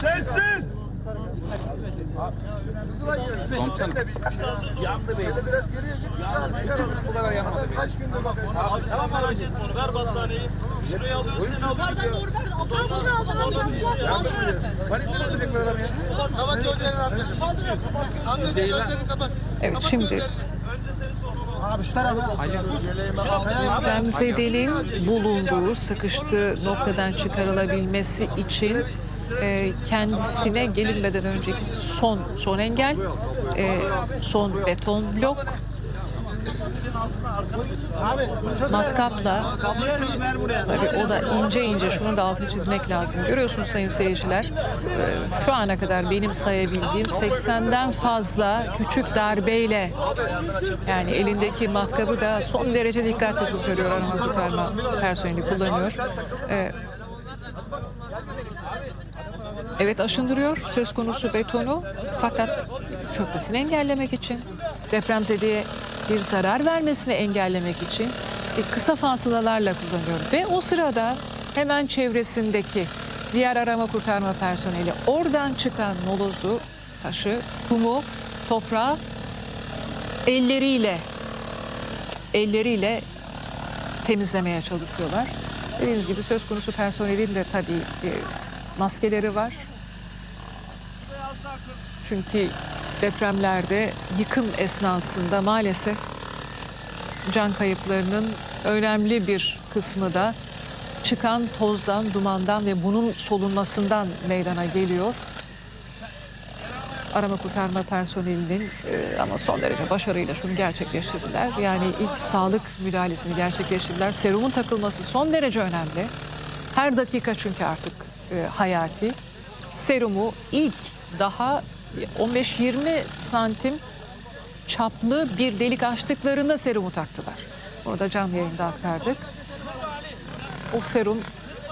Sessiz! Komutanım. Yandı bey. Biraz geriye git. Bu kadar yanmadı. Kaç gündür bakın. Abi sen merak etme onu ver battaniyeyi. Şuraya alıyorsun seni alıyorsun. Panikle öldürecek böyle adam ya. Kapat gözlerini amcacığım. Amcacığım gözlerini kapat. Evet şimdi Remzedeli'nin bulunduğu sıkıştığı noktadan çıkarılabilmesi için e, kendisine gelinmeden önceki son son engel e, son beton blok matkapla tabii o da ince ince şunu da altını çizmek lazım. Görüyorsunuz sayın seyirciler e, şu ana kadar benim sayabildiğim 80'den fazla küçük darbeyle yani elindeki matkabı da son derece dikkatli kurtarıyor arama kurtarma personeli kullanıyor. Ee, evet aşındırıyor söz konusu betonu fakat çökmesini engellemek için depremzedeye bir zarar vermesini engellemek için kısa fasılalarla kullanıyor ve o sırada hemen çevresindeki diğer arama kurtarma personeli oradan çıkan molozu, taşı, kumu, toprağı elleriyle elleriyle temizlemeye çalışıyorlar. Dediğimiz gibi söz konusu personelin de tabii e, maskeleri var. Çünkü depremlerde yıkım esnasında maalesef can kayıplarının önemli bir kısmı da çıkan tozdan, dumandan ve bunun solunmasından meydana geliyor arama kurtarma personelinin e, ama son derece başarıyla şunu gerçekleştirdiler. Yani ilk sağlık müdahalesini gerçekleştirdiler. Serumun takılması son derece önemli. Her dakika çünkü artık e, hayati. Serumu ilk daha 15-20 santim çaplı bir delik açtıklarında serumu taktılar. Onu da canlı yayında aktardık. O serum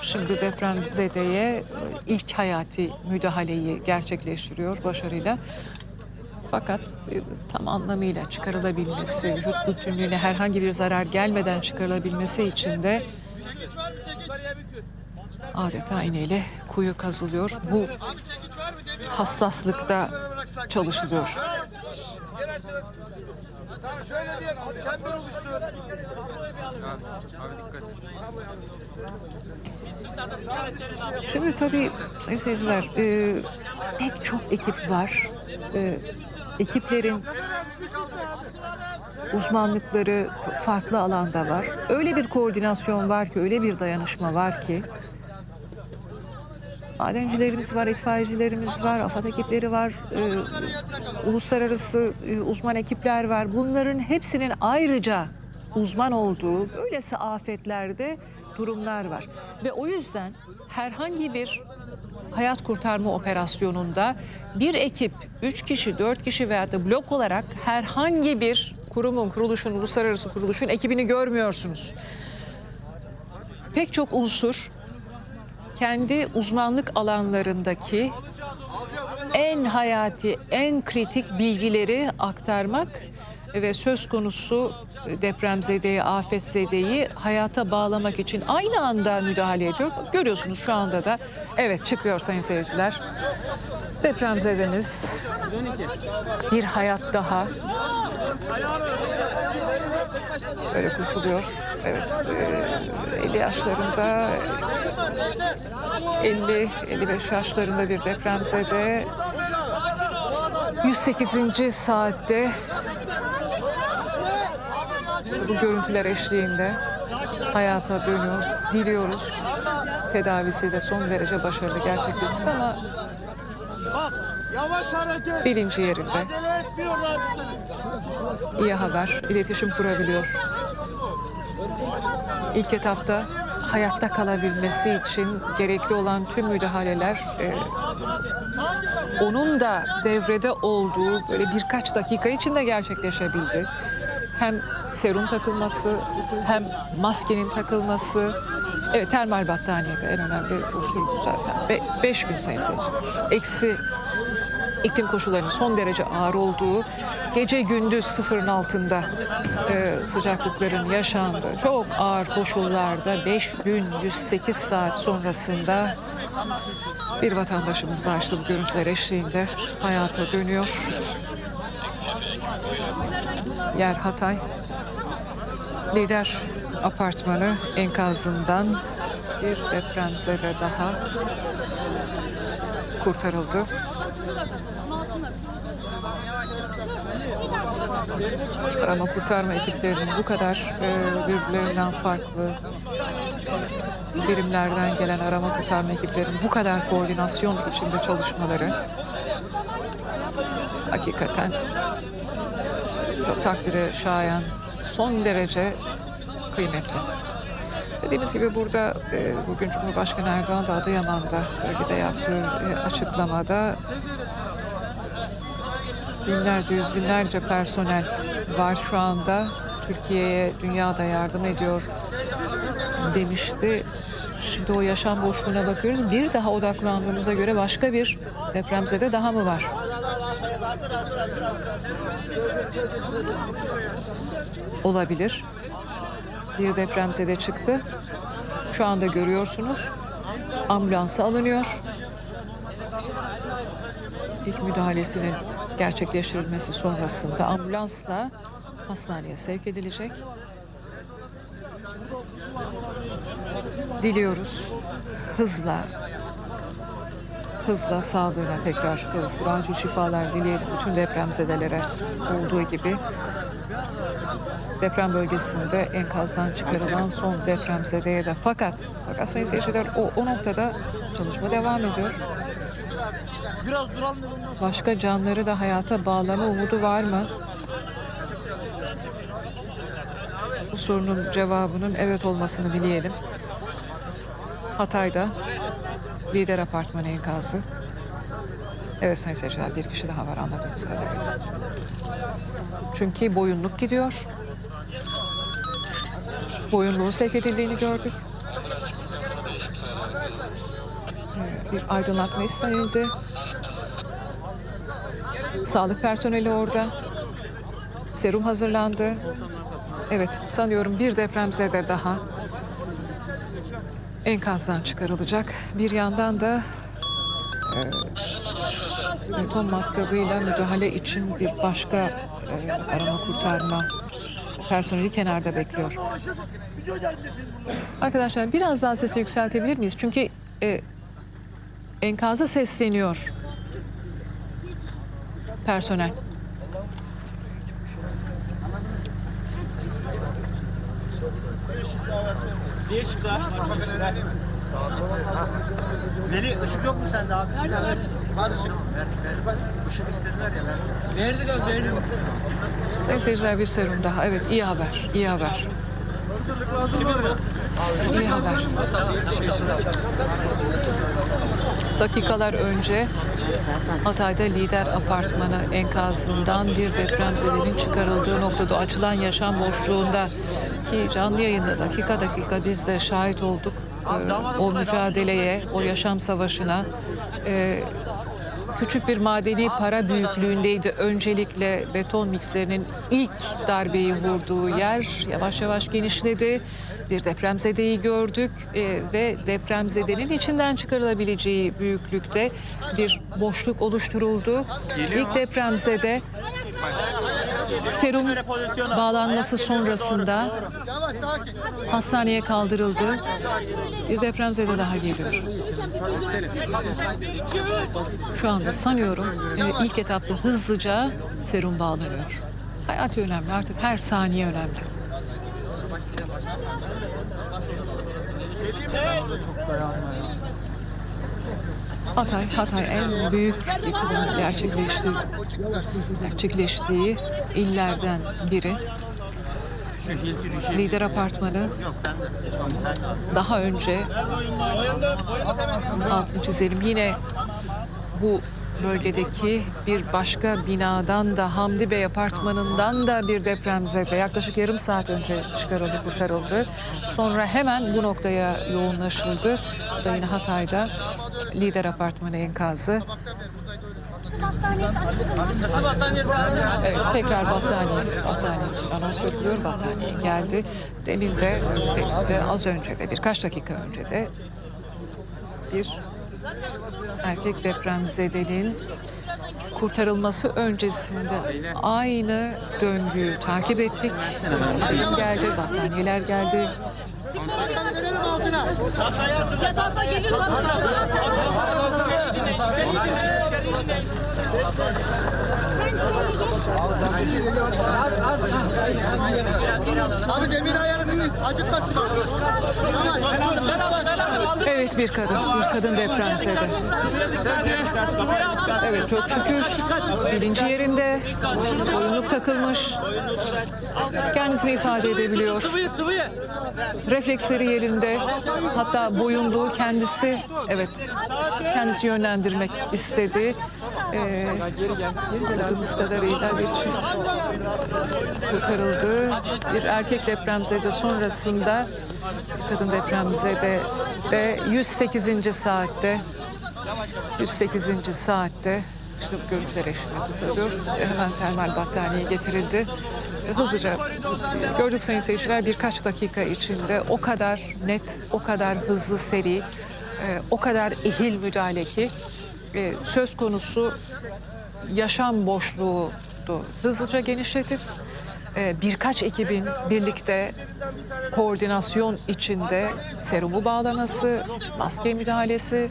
şimdi depremzedeye e, ilk hayati müdahaleyi gerçekleştiriyor başarıyla. Fakat e, tam anlamıyla çıkarılabilmesi, vücut bütünlüğüne herhangi bir zarar gelmeden çıkarılabilmesi için de adeta iğneyle kuyu kazılıyor. Bu hassaslıkta çalışılıyor. Şimdi tabii sayın seyirciler e, pek çok ekip var. E, ekiplerin uzmanlıkları farklı alanda var. Öyle bir koordinasyon var ki, öyle bir dayanışma var ki. Madencilerimiz var, itfaiyecilerimiz var, AFAD ekipleri var, e, uluslararası e, uzman ekipler var. Bunların hepsinin ayrıca uzman olduğu böylesi afetlerde durumlar var. Ve o yüzden herhangi bir hayat kurtarma operasyonunda bir ekip, üç kişi, dört kişi veya da blok olarak herhangi bir kurumun, kuruluşun, uluslararası kuruluşun ekibini görmüyorsunuz. Pek çok unsur kendi uzmanlık alanlarındaki en hayati, en kritik bilgileri aktarmak ve söz konusu depremzedeyi, afetzedeyi hayata bağlamak için aynı anda müdahale ediyor. Görüyorsunuz şu anda da evet çıkıyor sayın seyirciler. Depremzedemiz bir hayat daha böyle kurtuluyor. Evet, e, 50 yaşlarında 50-55 yaşlarında bir depremzede 108. saatte bu görüntüler eşliğinde hayata dönüyor. Diliyoruz tedavisi de son derece başarılı gerçekleşsin ama Yavaş hareket. bilinci yerinde. İyi haber, iletişim kurabiliyor. İlk etapta hayatta kalabilmesi için gerekli olan tüm müdahaleler e, onun da devrede olduğu böyle birkaç dakika içinde gerçekleşebildi. Hem serum takılması, hem maskenin takılması, evet termal battaniye de en önemli unsur bu zaten. Be- beş gün seyirciler. Eksi iklim koşullarının son derece ağır olduğu, gece gündüz sıfırın altında e, sıcaklıkların yaşandığı çok ağır koşullarda 5 gün 108 saat sonrasında bir vatandaşımız da işte bu görüntüler eşliğinde hayata dönüyor. Yer Hatay. Lider apartmanı enkazından bir depremzede daha kurtarıldı. Arama kurtarma ekiplerinin bu kadar e, birbirlerinden farklı birimlerden gelen arama kurtarma ekiplerinin bu kadar koordinasyon içinde çalışmaları hakikaten çok takdire şayan, son derece kıymetli. Dediğimiz gibi burada e, bugün Cumhurbaşkanı Erdoğan da Adıyaman'da bölgede yaptığı e, açıklamada binlerce, yüz binlerce personel var şu anda. Türkiye'ye, dünyada yardım ediyor demişti. Şimdi o yaşam boşluğuna bakıyoruz. Bir daha odaklandığımıza göre başka bir depremzede daha mı var? Olabilir. Bir depremzede çıktı. Şu anda görüyorsunuz. Ambulansa alınıyor. İlk müdahalesinin gerçekleştirilmesi sonrasında ambulansla hastaneye sevk edilecek. Diliyoruz hızla hızla sağlığına tekrar kavuşur. Şifalar dileyelim bütün depremzedelere olduğu gibi. Deprem bölgesinde enkazdan çıkarılan son depremzedeye de fakat fakat sayın seyirciler o, o noktada çalışma devam ediyor. Başka canları da hayata bağlama umudu var mı? Bu sorunun cevabının evet olmasını dileyelim. Hatay'da lider apartmanı enkazı. Evet sayın seyirciler bir kişi daha var anladığımız kadarıyla. Çünkü boyunluk gidiyor. Boyunluğun sevk edildiğini gördük. Ee, Bir aydınlatma istenildi. Sağlık personeli orada. Serum hazırlandı. Evet sanıyorum bir depremzede daha enkazdan çıkarılacak. Bir yandan da e, beton matkabıyla müdahale için bir başka e, arama kurtarma personeli kenarda bekliyor. Arkadaşlar biraz daha sesi yükseltebilir miyiz? Çünkü e, enkaza sesleniyor personel. Niye çıktı? Veli ışık yok mu sende abi? Var ışık. Işık istediler ya versin. Sayın seyirciler bir serum daha. Evet iyi haber, iyi haber. İyi haber. Dakikalar önce Hatay'da lider apartmanı enkazından bir depremzedenin çıkarıldığı noktada açılan yaşam boşluğunda ki canlı yayında dakika dakika biz de şahit olduk Ee, o mücadeleye, o yaşam savaşına. Ee, küçük bir madeni para büyüklüğündeydi. Öncelikle beton mikserinin ilk darbeyi vurduğu yer yavaş yavaş genişledi. Bir depremzedeyi gördük e, ve depremzedenin içinden çıkarılabileceği büyüklükte bir boşluk oluşturuldu. İlk depremzede serum bağlanması sonrasında hastaneye kaldırıldı. Bir depremzede daha geliyor. Şu anda sanıyorum e, ilk etapta hızlıca serum bağlanıyor. Hayat önemli artık her saniye önemli. Hatay, Hatay en büyük yıkımın gerçekleştiği, gerçekleştiği illerden biri. Lider apartmanı daha önce altını çizelim yine bu bölgedeki bir başka binadan da Hamdi Bey apartmanından da bir depremzede yaklaşık yarım saat önce çıkarıldı, kurtarıldı. Sonra hemen bu noktaya yoğunlaşıldı. Bu da yine Hatay'da lider apartmanı enkazı. Evet, tekrar battaniye, battaniye anons yapılıyor. Battaniye geldi. Demin de, demin de az önce de birkaç dakika önce de bir erkek depremzedenin kurtarılması öncesinde aynı döngüyü takip ettik. Battaniye geldi, battaniyeler geldi. Abi demir ayarısını acıtmasın bak. Evet bir kadın, bir kadın depremzede. Evet çok şükür bilinci yerinde, boyunluk takılmış, kendisini ifade edebiliyor. Refleksleri yerinde, hatta boyunluğu kendisi, evet kendisi yönlendirmek istedi. Ee, anladığımız kadarıyla bir çift kurtarıldı. Bir erkek depremzede sonrasında kadın depremzede de 108. saatte 108. saatte işte bu görüntüler eşliğinde kurtarılıyor. Hemen termal battaniye getirildi. Hızlıca gördük sayın seyirciler birkaç dakika içinde o kadar net, o kadar hızlı seri, e, o kadar ehil müdahale ki e, söz konusu yaşam boşluğu hızlıca genişletip birkaç ekibin birlikte koordinasyon içinde serumu bağlaması, maske müdahalesi,